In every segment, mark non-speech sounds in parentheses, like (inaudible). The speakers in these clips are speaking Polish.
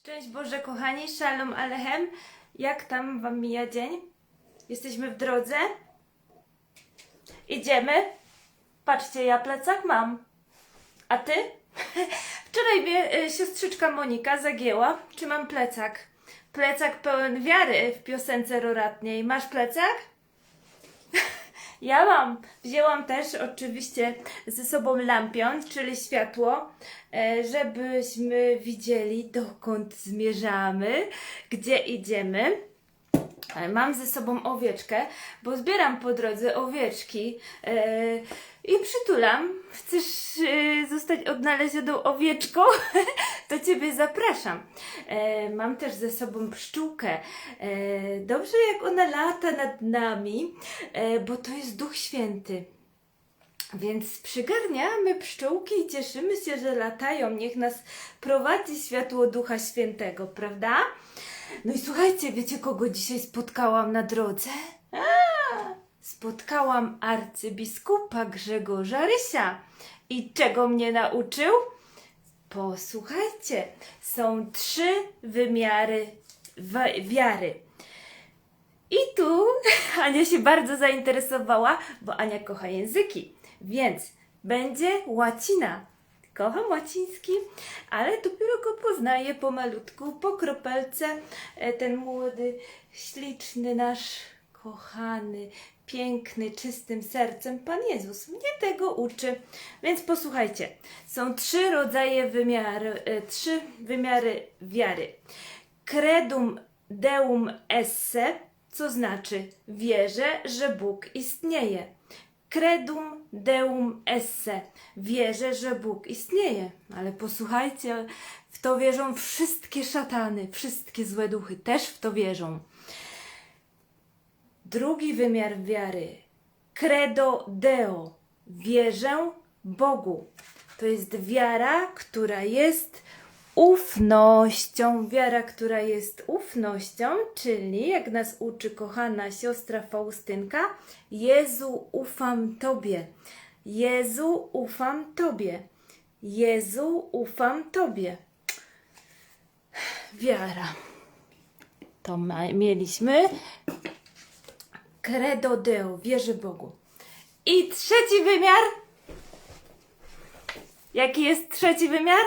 Szczęść Boże, kochani, shalom alechem. Jak tam wam mija dzień? Jesteśmy w drodze? Idziemy? Patrzcie, ja plecak mam. A ty? (laughs) Wczoraj mnie y, siostrzyczka Monika zagięła, czy mam plecak. Plecak pełen wiary w piosence roratniej. Masz plecak? (laughs) Ja mam. Wzięłam też oczywiście ze sobą lampion, czyli światło, e, żebyśmy widzieli dokąd zmierzamy, gdzie idziemy. E, Mam ze sobą owieczkę, bo zbieram po drodze owieczki e, i przytulam. Chcesz zostać odnalezioną owieczką? (laughs) to Ciebie zapraszam. E, mam też ze sobą pszczółkę. E, dobrze, jak ona lata nad nami, e, bo to jest Duch Święty. Więc przygarniamy pszczółki i cieszymy się, że latają. Niech nas prowadzi światło Ducha Świętego, prawda? No i słuchajcie, wiecie kogo dzisiaj spotkałam na drodze? A, spotkałam arcybiskupa Grzegorza Rysia. I czego mnie nauczył? Posłuchajcie, są trzy wymiary wiary. I tu (laughs) Ania się bardzo zainteresowała, bo Ania kocha języki, więc będzie łacina. Kocham łaciński, ale dopiero go poznaję pomalutku, po kropelce. E, Ten młody, śliczny nasz, kochany, piękny, czystym sercem Pan Jezus mnie tego uczy. Więc posłuchajcie, są trzy rodzaje wymiary, e, trzy wymiary wiary. Credum deum esse, co znaczy wierzę, że Bóg istnieje. Credum deum esse. Wierzę, że Bóg istnieje. Ale posłuchajcie, w to wierzą wszystkie szatany, wszystkie złe duchy też w to wierzą. Drugi wymiar wiary. Credo deo. Wierzę Bogu. To jest wiara, która jest ufnością. Wiara, która jest ufnością, czyli jak nas uczy kochana siostra Faustynka, Jezu, ufam Tobie. Jezu, ufam Tobie. Jezu, ufam Tobie. Wiara. To mieliśmy. Credo Deo, wierzę Bogu. I trzeci wymiar. Jaki jest trzeci wymiar?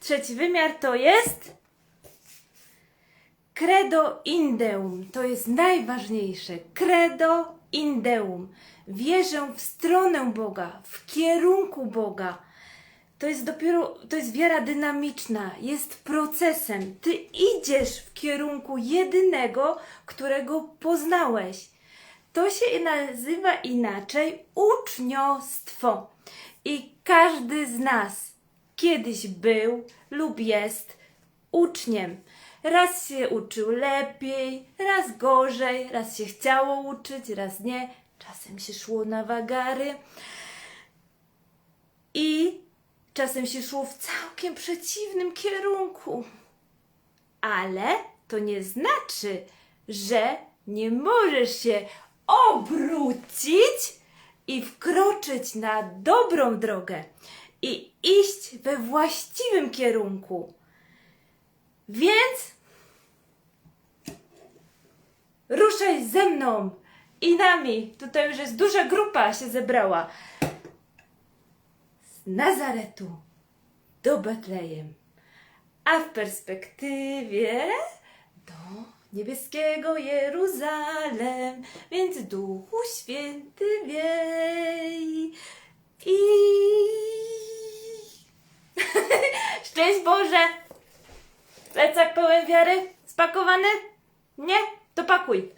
Trzeci wymiar to jest credo indeum. To jest najważniejsze. Credo indeum. Wierzę w stronę Boga, w kierunku Boga. To jest dopiero, to jest wiara dynamiczna, jest procesem. Ty idziesz w kierunku jedynego, którego poznałeś. To się nazywa inaczej uczniostwo. I każdy z nas kiedyś był lub jest uczniem. Raz się uczył lepiej, raz gorzej, raz się chciało uczyć, raz nie. Czasem się szło na wagary i czasem się szło w całkiem przeciwnym kierunku. Ale to nie znaczy, że nie możesz się obrócić i wkroczyć na dobrą drogę i iść we właściwym kierunku. Więc ruszaj ze mną i nami. Tutaj już jest duża grupa się zebrała. Z Nazaretu do Betlejem, a w perspektywie do niebieskiego Jeruzalem, więc Duchu Święty wiej i (laughs) Szczęść Boże! Plecak pełen wiary? Spakowany? Nie? To pakuj.